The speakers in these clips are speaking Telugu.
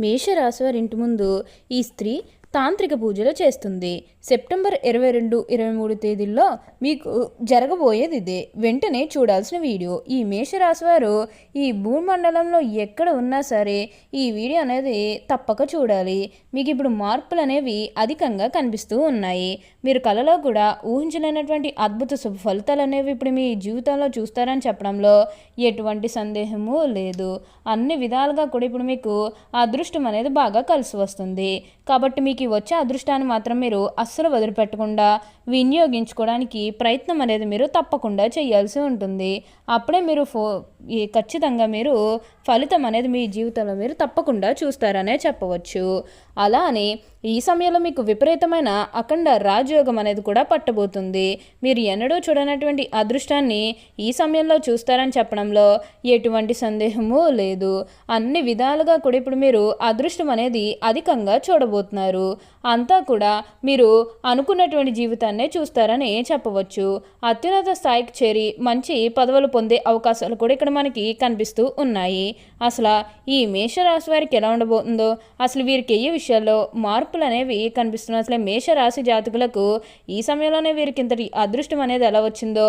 మేషరాశివారి ఇంటి ముందు ఈ స్త్రీ తాంత్రిక పూజలు చేస్తుంది. సెప్టెంబర్ ఇరవై రెండు ఇరవై మూడు తేదీల్లో మీకు జరగబోయేది ఇదే. వెంటనే చూడాల్సిన వీడియో. ఈ మేషరాశి వారు ఈ భూమండలంలో ఎక్కడ ఉన్నా సరే ఈ వీడియో అనేది తప్పక చూడాలి. మీకు ఇప్పుడు మార్పులు అనేవి అధికంగా కనిపిస్తూ ఉన్నాయి. మీరు కలలో కూడా ఊహించలేనటువంటి అద్భుత శుభ ఫలితాలు అనేవి ఇప్పుడు మీ జీవితంలో చూస్తారని చెప్పడంలో ఎటువంటి సందేహము లేదు. అన్ని విధాలుగా కూడా ఇప్పుడు మీకు అదృష్టం అనేది బాగా కలిసి వస్తుంది. కాబట్టి మీకు మీకు వచ్చే అదృష్టాన్ని మాత్రం మీరు అస్సలు వదిలిపెట్టకుండా వినియోగించుకోవడానికి ప్రయత్నం అనేది మీరు తప్పకుండా చేయాల్సి ఉంటుంది. అప్పుడే మీరు ఫో ఖచ్చితంగా మీరు ఫలితం అనేది మీ జీవితంలో మీరు తప్పకుండా చూస్తారనే చెప్పవచ్చు. అలా అని ఈ సమయంలో మీకు విపరీతమైన అఖండ రాజయోగం అనేది కూడా పట్టబోతుంది. మీరు ఎన్నడూ చూడనటువంటి అదృష్టాన్ని ఈ సమయంలో చూస్తారని చెప్పడంలో ఎటువంటి సందేహము లేదు. అన్ని విధాలుగా కూడా ఇప్పుడు మీరు అదృష్టం అనేది అధికంగా చూడబోతున్నారు. అంతా కూడా మీరు అనుకున్నటువంటి జీవితాన్నే చూస్తారని చెప్పవచ్చు. అత్యున్నత స్థాయికి చేరి మంచి పదవులు పొందే అవకాశాలు కూడా ఇక్కడ మనకి కనిపిస్తూ ఉన్నాయి. అసలు ఈ మేషరాశి వారికి ఎలా ఉండబోతుందో అసలు వీరికి ఏ విషయాల్లో మార్పులు అనేవి కనిపిస్తున్నాయి? అసలు మేషరాశి జాతకులకు ఈ సమయంలోనే వీరికి ఇంతటి అదృష్టం అనేది ఎలా వచ్చిందో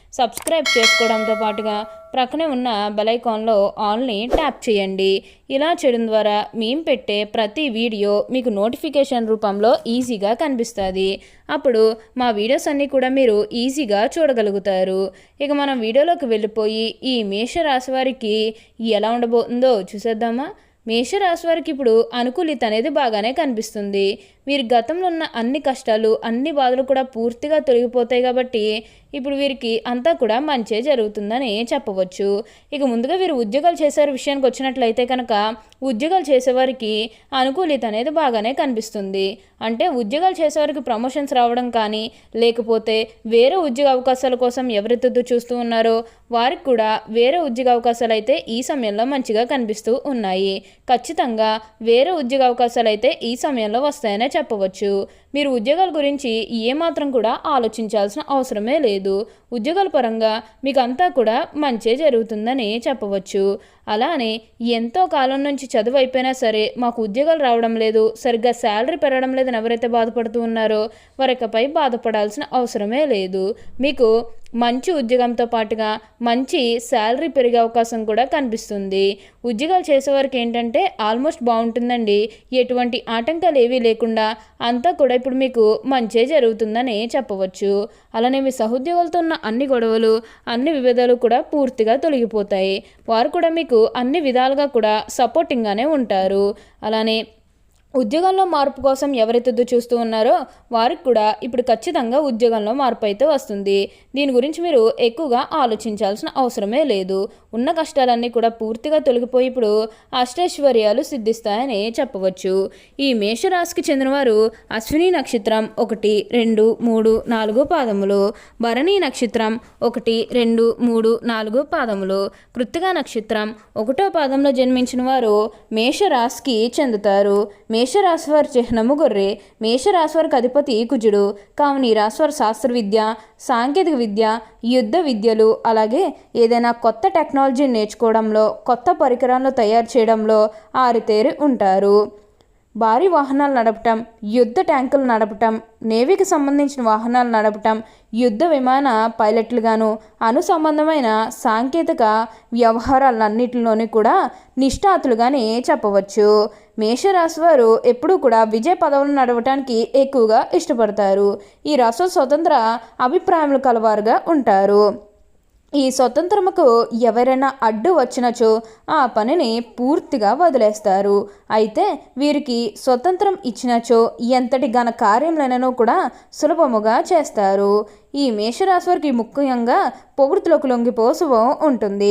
సబ్స్క్రైబ్ చేసుకోవడంతో పాటుగా ప్రక్కనే ఉన్న బెలైకాన్లో ఆల్ని ట్యాప్ చేయండి. ఇలా చేయడం ద్వారా మేము పెట్టే ప్రతి వీడియో మీకు నోటిఫికేషన్ రూపంలో ఈజీగా కనిపిస్తుంది. అప్పుడు మా వీడియోస్ అన్నీ కూడా మీరు ఈజీగా చూడగలుగుతారు. ఇక మనం వీడియోలోకి వెళ్ళిపోయి ఈ మేషరాశి వారికి ఎలా ఉండబోతుందో చూసేద్దామా? మేషరాశి వారికి ఇప్పుడు అనుకూలిత అనేది బాగానే కనిపిస్తుంది. మీరు గతంలో ఉన్న అన్ని కష్టాలు అన్ని బాధలు కూడా పూర్తిగా తొలగిపోతాయి కాబట్టి ఇప్పుడు వీరికి అంతా కూడా మంచే జరుగుతుందని చెప్పవచ్చు. ఇక ముందుగా వీరు ఉద్యోగాలు చేసే విషయానికి వచ్చినట్లయితే కనుక ఉద్యోగాలు చేసేవారికి అనుకూలిత అనేది బాగానే కనిపిస్తుంది. అంటే ఉద్యోగాలు చేసేవారికి ప్రమోషన్స్ రావడం కానీ లేకపోతే వేరే ఉద్యోగ అవకాశాల కోసం ఎవరెత్తుతూ చూస్తూ ఉన్నారో వారికి కూడా వేరే ఉద్యోగ అవకాశాలు అయితే ఈ సమయంలో మంచిగా కనిపిస్తూ ఉన్నాయి. ఖచ్చితంగా వేరే ఉద్యోగ అవకాశాలు అయితే ఈ సమయంలో వస్తాయనే చెప్పవచ్చు. మీరు ఉద్యోగాల గురించి ఏమాత్రం కూడా ఆలోచించాల్సిన అవసరమే లేదు. ఉద్యోగాల పరంగా మీకు అంతా కూడా మంచే జరుగుతుందని చెప్పవచ్చు. అలానే ఎంతో కాలం నుంచి చదువు అయిపోయినా సరే మాకు ఉద్యోగాలు రావడం లేదు సరిగ్గా శాలరీ పెరగడం లేదని ఎవరైతే బాధపడుతూ ఉన్నారో వారికపై బాధపడాల్సిన అవసరమే లేదు. మీకు మంచి ఉద్యోగంతో పాటుగా మంచి శాలరీ పెరిగే అవకాశం కూడా కనిపిస్తుంది. ఉద్యోగాలు చేసేవారికి ఏంటంటే ఆల్మోస్ట్ బాగుంటుందండి. ఎటువంటి ఆటంకాలు ఏవీ లేకుండా అంతా కూడా ఇప్పుడు మీకు మంచే జరుగుతుందని చెప్పవచ్చు. అలానే మీ సహోద్యోగులతో ఉన్న అన్ని గొడవలు అన్ని విభేదాలు కూడా పూర్తిగా తొలగిపోతాయి. వారు కూడా మీకు అన్ని విధాలుగా కూడా సపోర్టింగ్గానే ఉంటారు. అలానే ఉద్యోగంలో మార్పు కోసం ఎవరైతే చూస్తూ ఉన్నారో వారికి కూడా ఇప్పుడు ఖచ్చితంగా ఉద్యోగంలో మార్పు అయితే వస్తుంది. దీని గురించి మీరు ఎక్కువగా ఆలోచించాల్సిన అవసరమే లేదు. ఉన్న కష్టాలన్నీ కూడా పూర్తిగా తొలగిపోయి ఇప్పుడు అష్టైశ్వర్యాలు సిద్ధిస్తాయని చెప్పవచ్చు. ఈ మేషరాశికి చెందినవారు అశ్విని నక్షత్రం ఒకటి రెండు మూడు నాలుగు పాదములు. భరణి నక్షత్రం ఒకటి రెండు మూడు నాలుగు పాదములు. కృత్తిగా నక్షత్రం ఒకటో పాదంలో జన్మించిన వారు మేషరాశికి చెందుతారు. మే వారి చిహ్నము గొర్రె. మేషరాశి అధిపతి కుజుడు. కావున ఈ రాశి శాస్త్ర విద్య సాంకేతిక విద్య యుద్ధ విద్యలు అలాగే ఏదైనా కొత్త టెక్నాలజీని నేర్చుకోవడంలో కొత్త పరికరాలను తయారు చేయడంలో ఆరితేరి ఉంటారు. భారీ వాహనాలు నడపటం యుద్ధ ట్యాంకులు నడపటం నేవీకి సంబంధించిన వాహనాలు నడపటం యుద్ధ విమాన పైలట్లుగాను అను సంబంధమైన సాంకేతిక వ్యవహారాలన్నింటిలోని కూడా నిష్ణాతులుగానే చెప్పవచ్చు. మేషరాశి వారు ఎప్పుడూ కూడా విజయ పదవులను నడవటానికి ఎక్కువగా ఇష్టపడతారు. ఈ రాష్ట్ర స్వతంత్ర అభిప్రాయములు కలవారుగా ఉంటారు. ఈ స్వతంత్రముకు ఎవరైనా అడ్డు వచ్చినచో ఆ పనిని పూర్తిగా వదిలేస్తారు. అయితే వీరికి స్వతంత్రం ఇచ్చినచో ఎంతటి ఘన కార్యములైనను కూడా సులభముగా చేస్తారు. ఈ మేషరాశి వారికి ముఖ్యంగా పొగుడుతులకు లొంగిపో శుభం ఉంటుంది.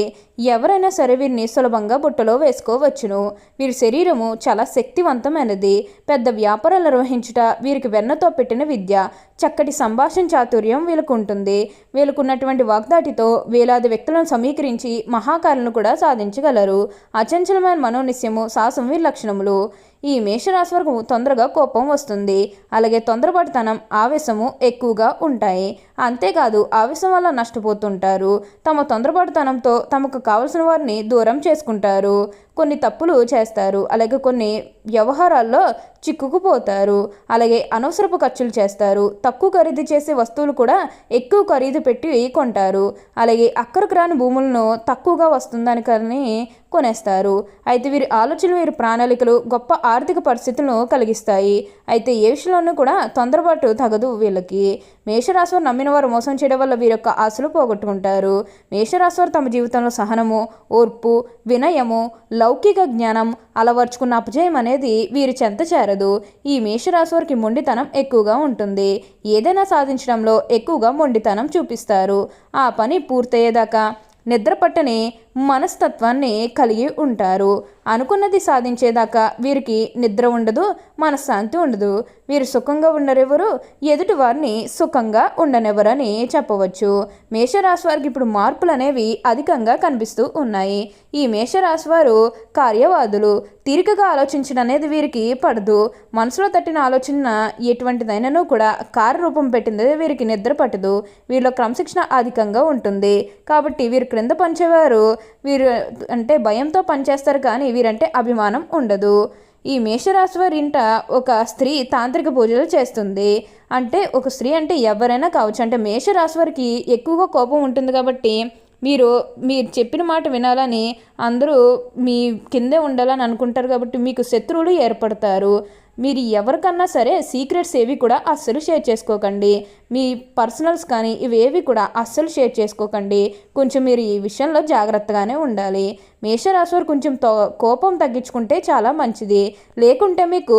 ఎవరైనా సరే వీరిని సులభంగా బుట్టలో వేసుకోవచ్చును. వీరి శరీరము చాలా శక్తివంతమైనది. పెద్ద వ్యాపారాలు నిర్వహించుట వీరికి వెన్నతో పెట్టిన విద్య చక్కటి సంభాషణ చాతుర్యం వీళ్ళకు ఉంటుంది. వీళ్ళకున్నటువంటి వాగ్దాటితో వేలాది వ్యక్తులను సమీకరించి మహాకారులను కూడా సాధించగలరు. అచంచలమైన మనోనిశ్యము సాహసం వీరి లక్షణములు. ఈ మేషరాశి వరకు తొందరగా కోపం వస్తుంది. అలాగే తొందరపడితనం ఆవేశము ఎక్కువగా ఉంటాయి. అంతేకాదు ఆవేశం వల్ల నష్టపోతుంటారు. తమ తొందరపడితనంతో తమకు కావలసిన వారిని దూరం చేసుకుంటారు. కొన్ని తప్పులు చేస్తారు. అలాగే కొన్ని వ్యవహారాల్లో చిక్కుకుపోతారు. అలాగే అనవసరపు ఖర్చులు చేస్తారు. తక్కువ ఖరీదు చేసే వస్తువులు కూడా ఎక్కువ ఖరీదు పెట్టి కొంటారు. అలాగే అక్కడికి రాని భూములను తక్కువగా వస్తుందని కానీ కొనేస్తారు. అయితే వీరి ఆలోచనలు వీరి ప్రణాళికలు గొప్ప ఆర్థిక పరిస్థితులను కలిగిస్తాయి. అయితే ఏ విషయంలోనూ కూడా తొందరపాటు తగదు వీళ్ళకి. మేషరాశివారు నమ్మిన వారు మోసం చేయడం వల్ల వీరి యొక్క ఆశలు పోగొట్టుకుంటారు. మేషరాశివారు తమ జీవితంలో సహనము ఓర్పు వినయము లౌకిక జ్ఞానం అలవర్చుకున్న అపజయం అనేది వీరి చెంత చేరదు. ఈ మేషరాశి వారికి మొండితనం ఎక్కువగా ఉంటుంది. ఏదైనా సాధించడంలో ఎక్కువగా మొండితనం చూపిస్తారు. ఆ పని పూర్తయ్యేదాకా నిద్రపట్టని మనస్తత్వాన్ని కలిగి ఉంటారు. అనుకున్నది సాధించేదాకా వీరికి నిద్ర ఉండదు మనశ్శాంతి ఉండదు. వీరు సుఖంగా ఉండరెవరు ఎదుటి వారిని సుఖంగా ఉండనెవరని చెప్పవచ్చు. మేషరాశి వారికి ఇప్పుడు మార్పులు అనేవి అధికంగా కనిపిస్తూ ఉన్నాయి. ఈ మేషరాశి వారు కార్యవాదులు. తీరికగా ఆలోచించడం అనేది వీరికి పడదు. మనసులో తట్టిన ఆలోచన ఎటువంటిదైనను కూడా కార్యరూపం పెట్టింది వీరికి నిద్ర పట్టదు. వీరిలో క్రమశిక్షణ అధికంగా ఉంటుంది. కాబట్టి వీరు క్రింద పంచేవారు. వీరు అంటే భయంతో పనిచేస్తారు కానీ వీరంటే అభిమానం ఉండదు. ఈ మేషరాశి వారి ఇంట ఒక స్త్రీ తాంత్రిక పూజలు చేస్తుంది. అంటే ఒక స్త్రీ అంటే ఎవరైనా కావచ్చు. అంటే మేషరాశి వారికి ఎక్కువగా కోపం ఉంటుంది కాబట్టి మీరు మీరు చెప్పిన మాట వినాలని అందరూ మీ కిందే ఉండాలని అనుకుంటారు కాబట్టి మీకు శత్రువులు ఏర్పడతారు. మీరు ఎవరికన్నా సరే సీక్రెట్స్ ఏవి కూడా అస్సలు షేర్ చేసుకోకండి. మీ పర్సనల్స్ కానీ ఇవేవి కూడా అస్సలు షేర్ చేసుకోకండి. కొంచెం మీరు ఈ విషయంలో జాగ్రత్తగానే ఉండాలి. మేషరాశి వారు కొంచెం కోపం తగ్గించుకుంటే చాలా మంచిది. లేకుంటే మీకు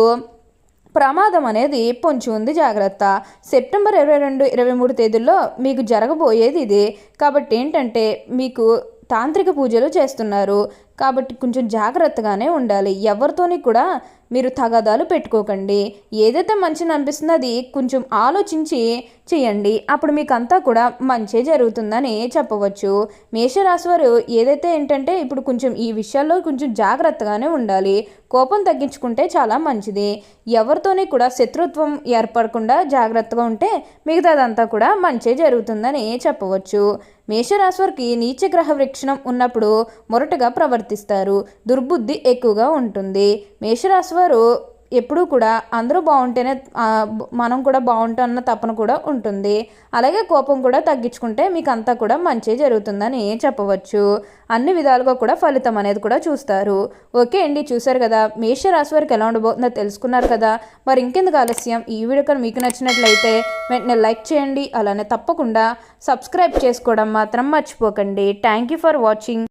ప్రమాదం అనేది పొంచి ఉంది. జాగ్రత్త. సెప్టెంబర్ ఇరవై రెండు ఇరవై మూడు తేదీల్లో మీకు జరగబోయేది ఇది. కాబట్టి ఏంటంటే మీకు తాంత్రిక పూజలు చేస్తున్నారు. కాబట్టి కొంచెం జాగ్రత్తగానే ఉండాలి. ఎవరితోని కూడా మీరు తగాదాలు పెట్టుకోకండి. ఏదైతే మంచిని అనిపిస్తుందో అది కొంచెం ఆలోచించి చేయండి. అప్పుడు మీకు అంతా కూడా మంచి జరుగుతుందని చెప్పవచ్చు. మేషరాశి వారు ఏదైతే ఏంటంటే ఇప్పుడు కొంచెం ఈ విషయాల్లో కొంచెం జాగ్రత్తగానే ఉండాలి. కోపం తగ్గించుకుంటే చాలా మంచిది. ఎవరితోని కూడా శత్రుత్వం ఏర్పడకుండా జాగ్రత్తగా ఉంటే మిగతాదంతా కూడా మంచి జరుగుతుందని చెప్పవచ్చు. మేషరాశి వారికి నీచగ్రహ వృక్షణం ఉన్నప్పుడు మొరటగా ప్రవర్తిస్తారు. దుర్బుద్ధి ఎక్కువగా ఉంటుంది. మేషరాశి వారు ఎప్పుడూ కూడా అందరూ బాగుంటేనే మనం కూడా బాగుంటాం అన్న తపన కూడా ఉంటుంది. అలాగే కోపం కూడా తగ్గించుకుంటే మీకు అంతా కూడా మంచి జరుగుతుందని చెప్పవచ్చు. అన్ని విధాలుగా కూడా ఫలితం అనేది కూడా చూస్తారు. ఓకే అండి చూసారు కదా? మేషరాశి వారికి ఎలా ఉండబోతుందో తెలుసుకున్నారు కదా? మరి ఇంకెందుకు ఆలస్యం? ఈ వీడియో కానీ మీకు నచ్చినట్లయితే వెంటనే లైక్ చేయండి. అలానే తప్పకుండా సబ్స్క్రైబ్ చేసుకోవడం మాత్రం మర్చిపోకండి. Thank you for watching.